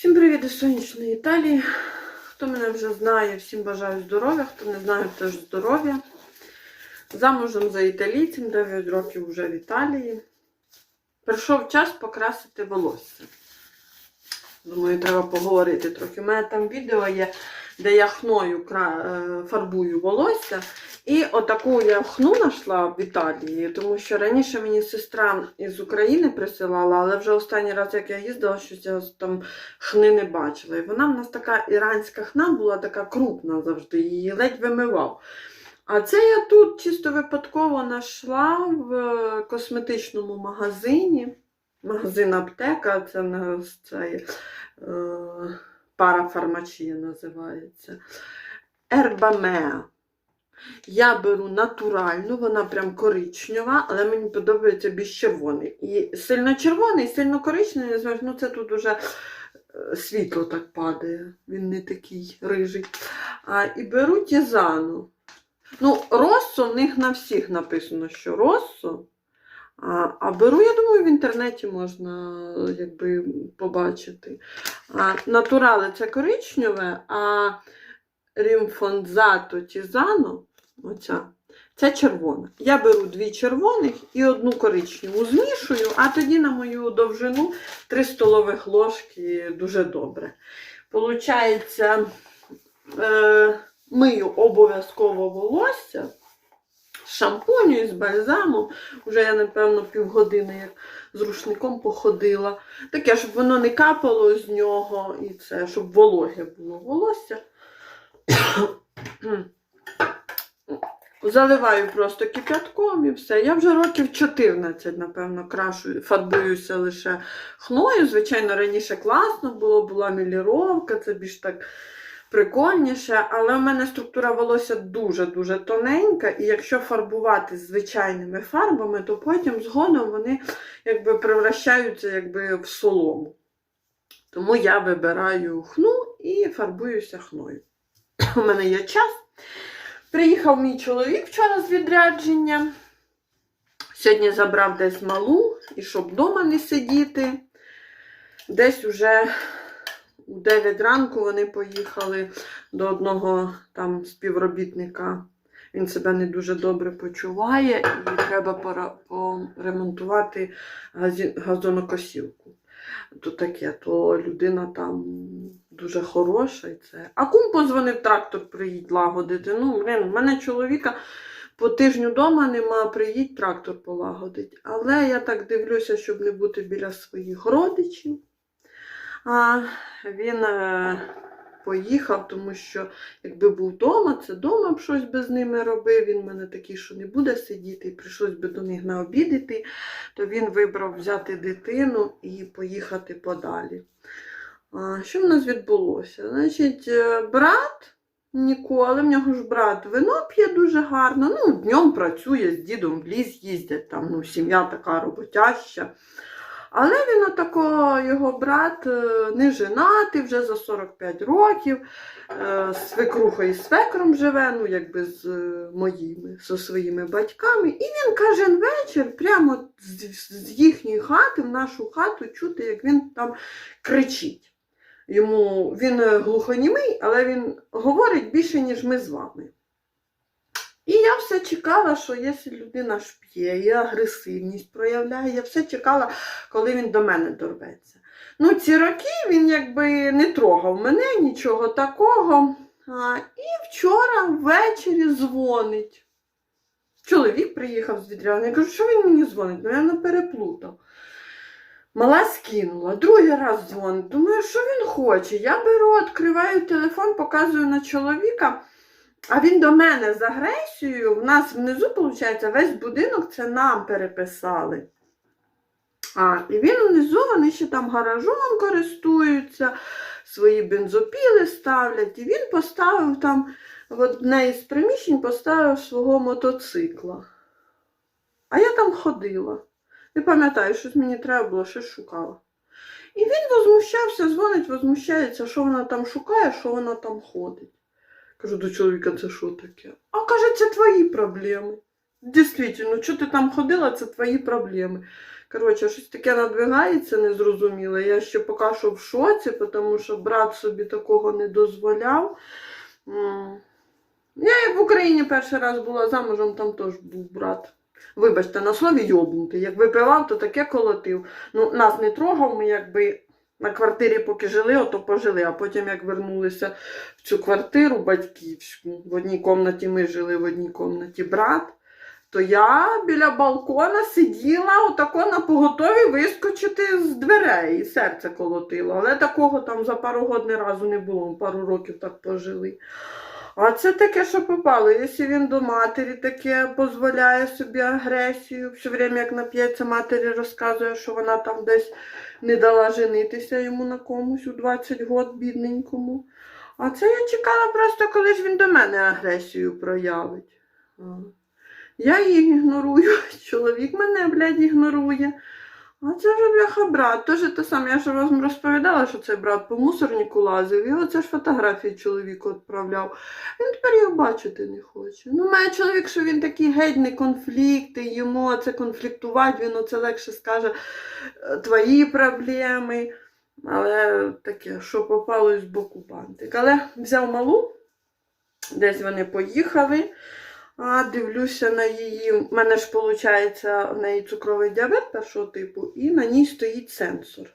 Всім привіт із сонячної Італії. Хто мене вже знає, всім бажаю здоров'я, хто не знає, теж здоров'я. Замужем за італійцем 9 років вже в Італії. Прийшов час покрасити волосся. Думаю, треба поговорити трохи. У мене там відео є, де я хною е, фарбую волосся. І отаку я хну знайшла в Італії, тому що раніше мені сестра із України присилала, але вже останній раз, як я їздила, щось я там хни не бачила. І вона в нас така іранська хна була така крупна завжди, її ледь вимивав. А це я тут чисто випадково знайшла в е, косметичному магазині. Магазин аптека, це нас цей, е, парафармачія називається. Ербамеа. Я беру натуральну, вона прям коричнева, але мені подобається більш червоний. І сильно червоний, сильно коричневий, не ну це тут уже е, світло так падає, він не такий рижий. А, і беру тізану. Ну, Россо в них на всіх написано, що Россо. А, а беру, я думаю, в інтернеті можна якби, побачити. А, натурали це коричневе, а Рімфонзато Тізано, оця, це червона. Я беру дві червоних і одну коричневу змішую, а тоді на мою довжину 3 столових ложки дуже добре. Получається, е, мию обов'язково волосся з шампуню і з бальзамом. Уже я, напевно, півгодини як з рушником походила. Таке, щоб воно не капало з нього, і це, щоб вологе було волосся. Заливаю просто кип'ятком і все. Я вже років 14, напевно, крашу, фарбуюся лише хною. Звичайно, раніше класно було, була міліровка, це більш так прикольніше, але в мене структура волосся дуже-дуже тоненька, і якщо фарбувати звичайними фарбами, то потім згодом вони якби превращаються якби в солому. Тому я вибираю хну і фарбуюся хною. У мене є час. Приїхав мій чоловік вчора з відрядження. Сьогодні забрав десь малу, і щоб вдома не сидіти. Десь уже у 9 ранку вони поїхали до одного там співробітника. Він себе не дуже добре почуває, і треба поремонтувати газонокосілку. То таке, то людина там дуже хороша і це. А кум позвонив трактор, приїдь лагодити. Ну, блин, в мене чоловіка по тижню вдома нема, приїдь трактор полагодить. Але я так дивлюся, щоб не бути біля своїх родичів. А він е, поїхав, тому що якби був вдома, це вдома б щось би з ними робив. Він мене такий, що не буде сидіти, і прийшлось би до них на обід іти, то він вибрав взяти дитину і поїхати подалі. Що в нас відбулося? Значить, е, брат ніколи, в нього ж брат вино п'є дуже гарно. Ну, днем працює з дідом в ліс їздять, там ну, сім'я така роботяща. Але він отако, його брат е, не женатий, вже за 45 років, е, з свекрухою і свекром живе, ну якби з е, моїми, зі своїми батьками. І він кожен вечір прямо з, їхньої хати в нашу хату чути, як він там кричить. Йому він глухонімий, але він говорить більше, ніж ми з вами. І я все чекала, що якщо людина ж п'є і агресивність проявляє, я все чекала, коли він до мене дорветься. Ну, ці роки він якби не трогав мене, нічого такого. А, і вчора ввечері дзвонить. Чоловік приїхав з відрядження. Я кажу, що він мені дзвонить? Ну, я не переплутав. Мала скинула, другий раз дзвонить. Думаю, що він хоче. Я беру, відкриваю телефон, показую на чоловіка, а він до мене з агресією. В нас внизу, виходить, весь будинок це нам переписали. А, і він внизу, вони ще там гаражом користуються, свої бензопіли ставлять. І він поставив там в одне із приміщень поставив свого мотоцикла. А я там ходила. Не пам'ятаю, щось мені треба було, щось шукала. І він возмущався, дзвонить, возмущається, що вона там шукає, що вона там ходить. Кажу до чоловіка, це що таке? А каже, це твої проблеми. Дійсно, що ти там ходила, це твої проблеми. Коротше, щось таке надвигається незрозуміле. Я ще поки що в шоці, тому що брат собі такого не дозволяв. Я в Україні перший раз була замужем, там теж був брат. Вибачте, на слові йобнутий. Як випивав, то таке колотив. Ну, нас не трогав, ми якби на квартирі поки жили, ото пожили, а потім як вернулися в цю квартиру батьківську, в одній кімнаті ми жили, в одній кімнаті брат, то я біля балкона сиділа отако на поготові вискочити з дверей, і серце колотило. Але такого там за пару років ні разу не було, пару років так пожили. А це таке, що попало. Якщо він до матері таке дозволяє собі агресію, все время як нап'ється матері розказує, що вона там десь не дала женитися йому на комусь у 20 год бідненькому. А це я чекала просто, коли ж він до мене агресію проявить. Я її ігнорую, чоловік мене, блядь, ігнорує. А це вже бляха брат. Теж те саме, я ж вам розповідала, що цей брат по мусорнику лазив, і оце ж фотографії чоловіку відправляв. Він тепер його бачити не хоче. Ну, має чоловік, що він такий геть не конфлікти, йому це конфліктувати, він оце легше скаже е, твої проблеми. Але таке, що попало з боку бантик. Але взяв малу, десь вони поїхали. А дивлюся на її. У мене ж виходить, в неї цукровий діабет першого типу, і на ній стоїть сенсор.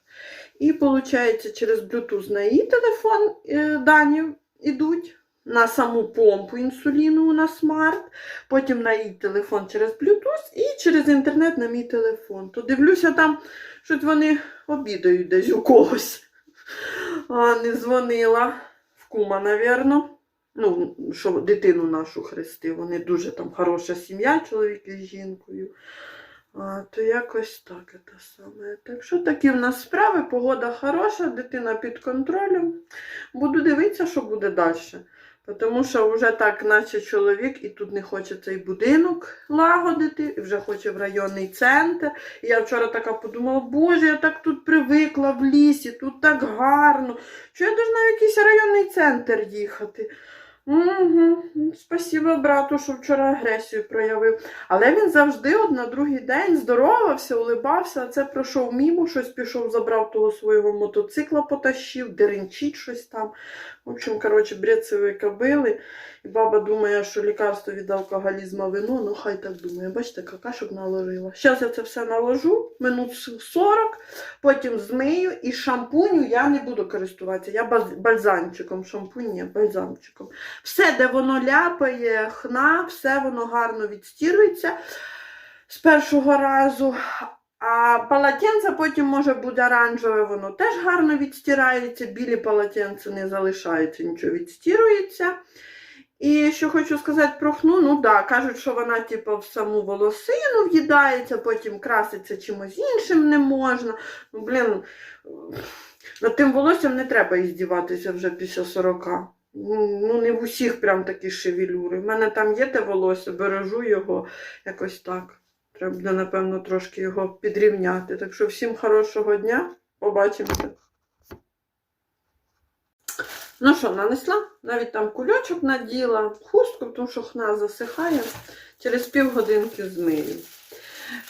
І виходить, через Bluetooth на її телефон е, дані йдуть. На саму помпу інсуліну на смарт, потім на її телефон через Bluetooth і через інтернет на мій телефон. То дивлюся, там щось вони обідають десь у когось. А, не дзвонила в кума, навірно. Ну, що дитину нашу хрестив. Вони дуже там хороша сім'я, чоловік із жінкою. А, то якось так це саме. Так що такі в нас справи, погода хороша, дитина під контролем. Буду дивитися, що буде далі. Тому що вже так, наче чоловік, і тут не хоче цей будинок лагодити, і вже хоче в районний центр. І я вчора така подумала, боже, я так тут привикла в лісі, тут так гарно. Що я должна в якийсь районний центр їхати? Угу. Спасибо брату, що вчора агресію проявив. Але він завжди от на другий день здоровався, улибався, а це пройшов мімо, щось пішов, забрав того свого мотоцикла, потащив, деренчить щось там. В общем, коротше, брецеві кобили. І баба думає, що лікарство від алкоголізму вино, ну хай так думає. Бачите, какашок наложила. Зараз я це все наложу, минут 40, потім змию і шампуню я не буду користуватися. Я бальзамчиком, шампунь ні, бальзамчиком. Все, де воно ляпає, хна, все воно гарно відстірується з першого разу. А полотенце потім може буде оранжеве, воно теж гарно відстирається, білі полотенця не залишаються, нічого відстірується. І що хочу сказати про хну, ну да, кажуть, що вона типу, в саму волосину в'їдається, потім краситься чимось іншим не можна. Ну, блін, над тим волоссям не треба іздіватися вже після 40. Ну, не в усіх прям такі шевелюри. В мене там є те волосся, бережу його якось так. Треба буде, напевно, трошки його підрівняти. Так що всім хорошого дня. Побачимося. Ну що, нанесла? Навіть там кульочок наділа, хустку, тому що хна засихає. Через півгодинки змию.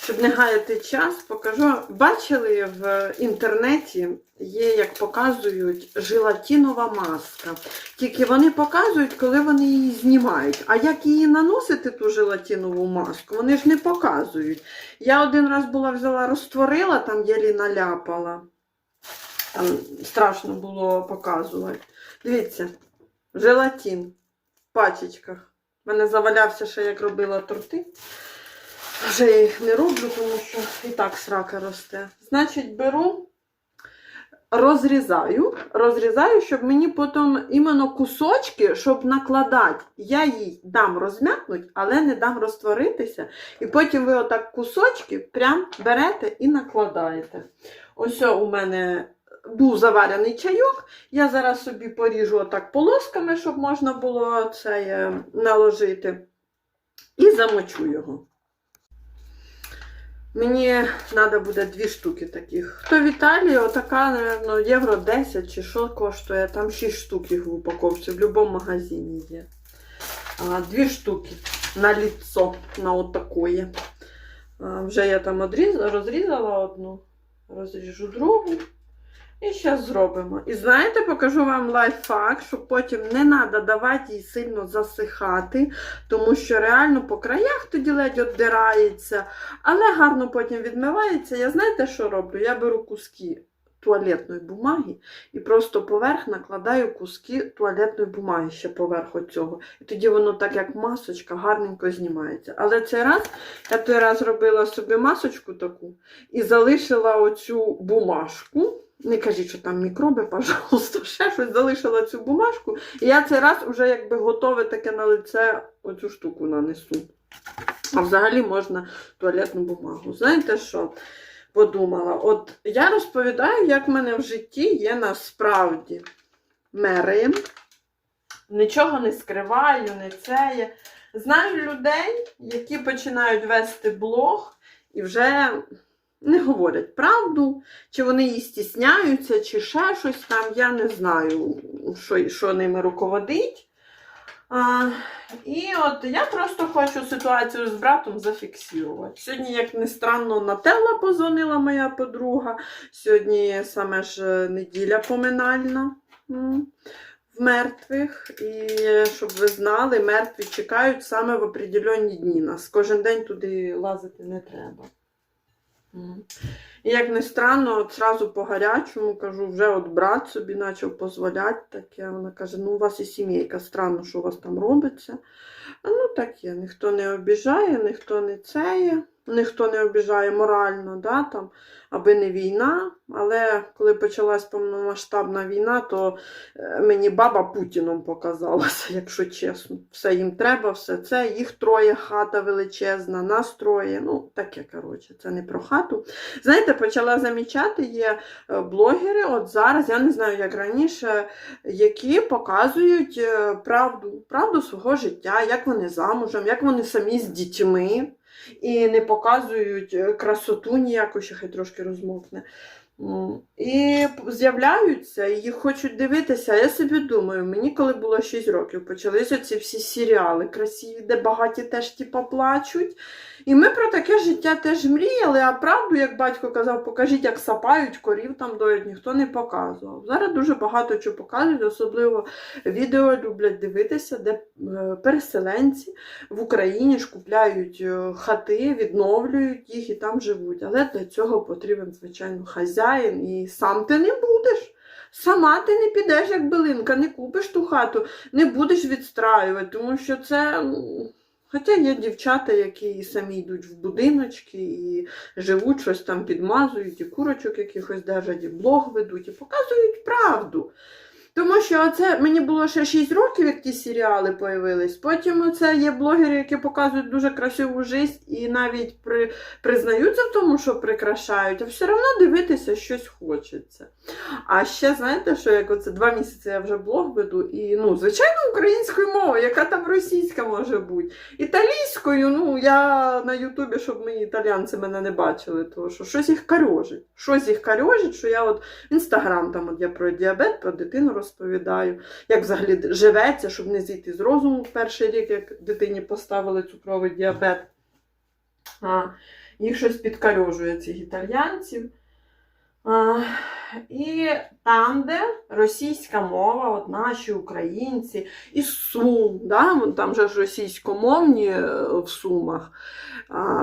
Щоб не гаяти час, покажу. Бачили в інтернеті, є, як показують, желатинова маска. Тільки вони показують, коли вони її знімають. А як її наносити, ту желатинову маску, вони ж не показують. Я один раз була взяла, розтворила, там єлі наляпала. Там страшно було показувати. Дивіться, желатин в пачечках. У мене завалявся ще як робила торти. Вже я їх не роблю, тому що і так срака росте. Значить, беру, розрізаю, розрізаю, щоб мені потім іменно кусочки, щоб накладати. Я їй дам розм'якнути, але не дам розтворитися. І потім ви отак кусочки прям берете і накладаєте. Ось у мене був заварений чайок. Я зараз собі поріжу отак полосками, щоб можна було це е, наложити. І замочу його. Мені треба буде дві штуки таких. Хто в Італії, отака, напевно, євро 10 чи що коштує. Там 6 штук в упаковці, в будь-якому магазині є. А, дві штуки на ліцо, на отакоє. Вже я там розрізала одну, розріжу другу. І зараз зробимо. І знаєте, покажу вам лайфхак, щоб потім не треба давати їй сильно засихати, тому що реально по краях тоді ледь обдирається, але гарно потім відмивається. Я знаєте, що роблю? Я беру куски туалетної бумаги і просто поверх накладаю куски туалетної бумаги ще поверх цього. І тоді воно так як масочка гарненько знімається. Але цей раз я той раз робила собі масочку таку і залишила оцю бумажку. Не кажіть, що там мікроби, пожалуйста, ще щось залишила цю бумажку. І я цей раз вже якби готове таке на лице оцю штуку нанесу. А взагалі можна туалетну бумагу. Знаєте що? Подумала, от я розповідаю, як в мене в житті є насправді мери. Нічого не скриваю, не це є. Знаю людей, які починають вести блог і вже не говорять правду, чи вони її стісняються, чи ще щось там. Я не знаю, що, що ними руководить. А, і от я просто хочу ситуацію з братом зафіксувати. Сьогодні, як не странно, Нателла позвонила моя подруга. Сьогодні саме ж е, неділя поминальна в мертвих. І щоб ви знали, мертві чекають саме в определенні дні. Нас кожен день туди лазити не треба. 嗯。І як не странно, от зразу по гарячому кажу, вже от брат собі почав дозволяти таке. Вона каже: ну у вас і сімейка, странно, що у вас там робиться. А ну таке, ніхто не обіжає, ніхто не цеє, ніхто не обіжає морально, да, там, аби не війна. Але коли почалась повномасштабна війна, то е, мені баба Путіном показалася, якщо чесно. Все їм треба, все це. Їх троє, хата величезна, нас троє. Ну, таке, коротше, це не про хату. Знаєте, почала замічати, є е, блогери, от зараз, я не знаю, як раніше, які показують е, правду, правду свого життя, як вони замужем, як вони самі з дітьми, і не показують е, красоту ніяку, ще хай трошки розмовкне. М, І з'являються, і їх хочуть дивитися. Я собі думаю, мені коли було 6 років, почалися ці всі серіали красиві, де багаті теж типа плачуть. І ми про таке життя теж мріяли, а правду, як батько казав, покажіть, як сапають, корів там доють, ніхто не показував. Зараз дуже багато чого показують, особливо відео люблять дивитися, де е, переселенці в Україні ж купляють е, хати, відновлюють їх і там живуть. Але для цього потрібен, звичайно, хазяїн, і сам ти не будеш. Сама ти не підеш, як билинка, не купиш ту хату, не будеш відстраювати, тому що це. Хоча є дівчата, які і самі йдуть в будиночки і живуть, щось там підмазують, і курочок якихось держать, і блог ведуть, і показують правду. Тому що це мені було ще 6 років, як ті серіали появились. Потім це є блогери, які показують дуже красиву життя і навіть при, признаються в тому, що прикрашають, а все одно дивитися щось хочеться. А ще знаєте, що як оце два місяці я вже блог веду, і ну, звичайно, українською мовою, яка там російська може бути. Італійською, ну я на Ютубі, щоб мої італіянці мене не бачили, тому що щось їх карьожить. Щось їх карьожить, що я от інстаграм там от я про діабет, про дитину розповідаю, як взагалі живеться, щоб не зійти з розуму в перший рік, як дитині поставили цукровий діабет. А, їх щось підкарьожує цих італіянців. І там, де російська мова, от наші українці, і Сум, да, там же ж російськомовні е, в Сумах,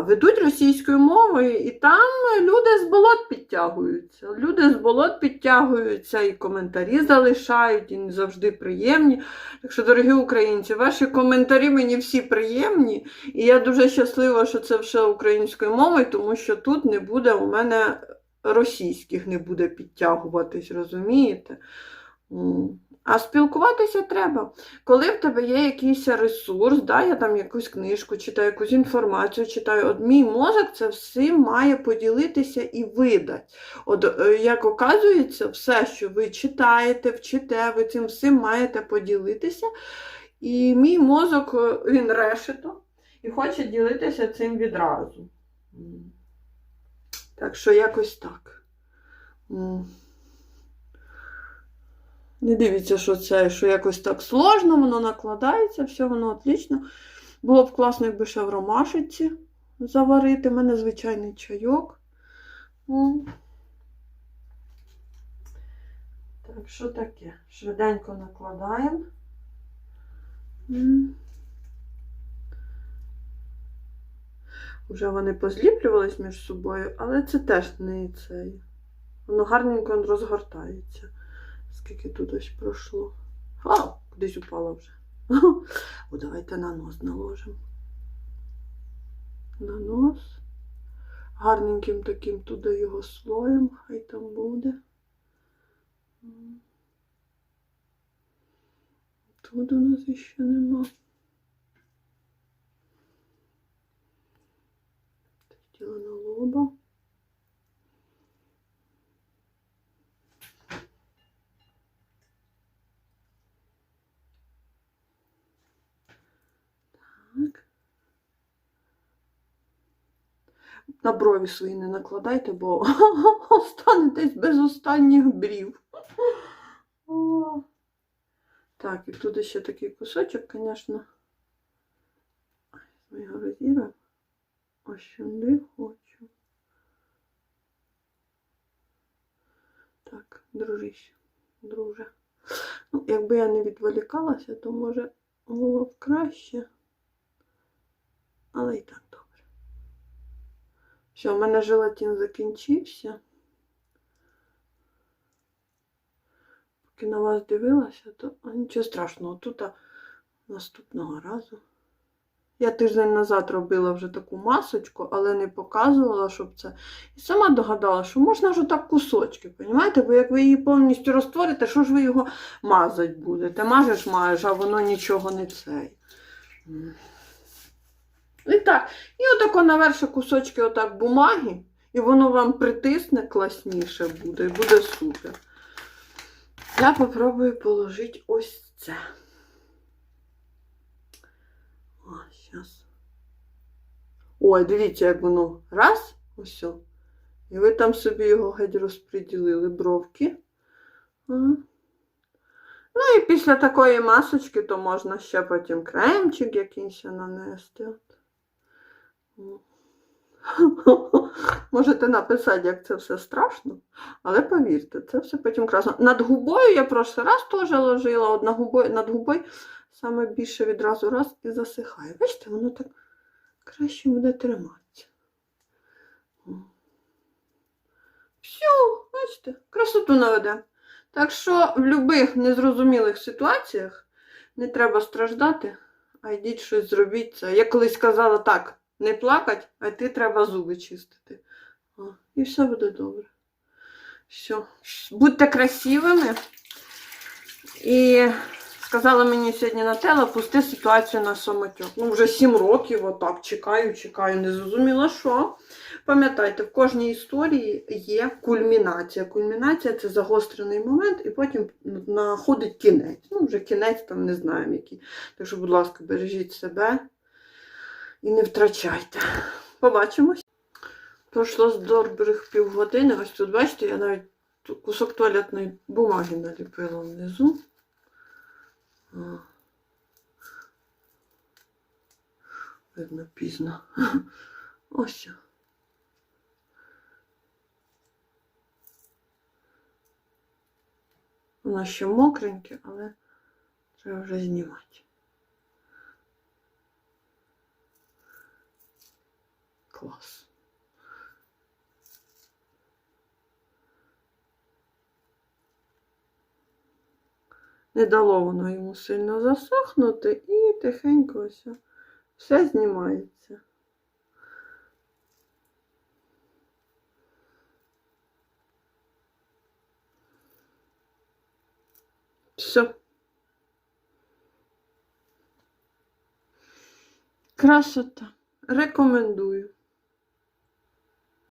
ведуть російською мовою, і там люди з болот підтягуються. Люди з болот підтягуються, і коментарі залишають, і не завжди приємні. Так що, дорогі українці, ваші коментарі мені всі приємні, і я дуже щаслива, що це все українською мовою, тому що тут не буде у мене російських не буде підтягуватись, розумієте? А спілкуватися треба. Коли в тебе є якийсь ресурс, да, я там якусь книжку читаю, якусь інформацію читаю, от мій мозок це всім має поділитися і видати. От, е, як оказується, все, що ви читаєте, вчите, ви цим всім маєте поділитися. І мій мозок, е, він решето і хоче ділитися цим відразу. Так що якось так. Не дивіться, що це, що якось так сложно, воно накладається, все воно отлично. Було б класно, якби ще в ромашиці заварити. У мене звичайний чайок. Так, що таке? Швиденько накладаємо. Вже вони позліплювались між собою, але це теж не цей. Воно гарненько розгортається. Скільки тут ось пройшло. А, кудись упало вже. О, давайте на нос наложимо. На нос. Гарненьким таким туди його слоєм, хай там буде. Тут у нас ще нема. Тіло на лоба. Так. На брові свої не накладайте, бо останетесь без останніх брів. Так, і тут ще такий кусочок, звісно. Ми його розірвемо. Ось сюди хочу. Так, дружище, друже. Ну, якби я не відволікалася, то може було б краще. Але і так добре. Все, у мене желатин закінчився. Поки на вас дивилася, то а, нічого страшного. Тут а, наступного разу. Я тиждень назад робила вже таку масочку, але не показувала, щоб це. І сама догадала, що можна ж так кусочки, понімаєте? Бо як ви її повністю розтворите, що ж ви його мазати будете? Мажеш, маєш, а воно нічого не цей. І так, і отако наверше кусочки отак бумаги, і воно вам притисне класніше буде, і буде супер. Я попробую положити ось це. О, зараз. Ой, дивіться, як воно раз, ось. І ви там собі його геть розподілили бровки. Ну і після такої масочки, то можна ще потім кремчик якийсь нанести. Можете написати, як це все страшно, але повірте, це все потім красно. Над губою я прошлий раз теж ложила, от на губою, над губою саме більше відразу раз і засихає. Бачите, воно так краще буде триматися. Все, бачите, красоту наведе. Так що в будь-яких незрозумілих ситуаціях не треба страждати, а йдіть щось зробіть. Я колись казала так, не плакать, а йти треба зуби чистити. О, і все буде добре. Все. Будьте красивими. І сказала мені сьогодні Нателла, пусти ситуацію на самотек. Ну, вже 7 років отак чекаю, чекаю, не зрозуміла, що. Пам'ятайте, в кожній історії є кульмінація. Кульмінація це загострений момент, і потім знаходить кінець. Ну, вже кінець там не знаємо який. Так що, будь ласка, бережіть себе і не втрачайте. Побачимось. Пройшло з добрих півгодини. Ось тут, бачите, я навіть кусок туалетної бумаги наліпила внизу. Видно пізно. Ось. Воно ще мокреньке, але треба вже знімати. Клас. Не дало воно йому сильно засохнути і тихенько ось все знімається. Все. Красота. Рекомендую.